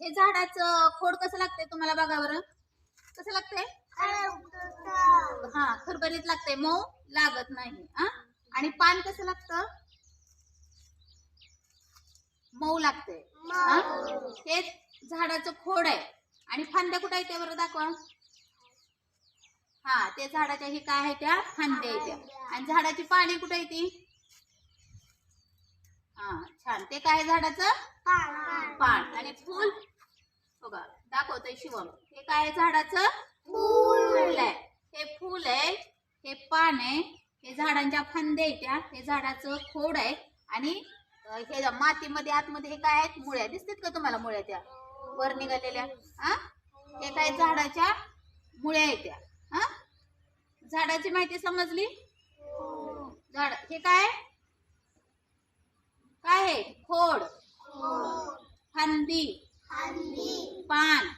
हे झाडाचं खोड कसं लागतंय तुम्हाला बघा बरं. कसं लागतंय? हा खरबरीत लागतंय. मऊ लागत नाही. हा? आणि पान कसं लागतं? मऊ लागतंय. हे? झाडाचं खोड आहे. आणि फांद्या कुठं आहे बरं दाखवा. हा ते झाडाच्या हे काय आहे त्या? फांद्या आहेत त्या. आणि झाडाची पाने कुठे येते ती? हा छान. ते काय झाडाचं पान आणि फूल बघा दाखवतोय शिवम हे काय झाडाचं? फूल आहे हे फूल आहे हे पान आहे हे झाडांच्या फांद्या आहेत त्या. हे झाडाचं खोड आहे आणि हे मातीमध्ये आतमध्ये हे काय आहेत? मुळ्या. दिसतात का तुम्हाला मुळ्या त्या? वर निघालेल्या. हा? हे काय झाडाच्या मुळ्या आहेत त्या. हा? झाडाची माहिती समजली? झाड हे काय? काय आहे? खोड. फांदी. पान.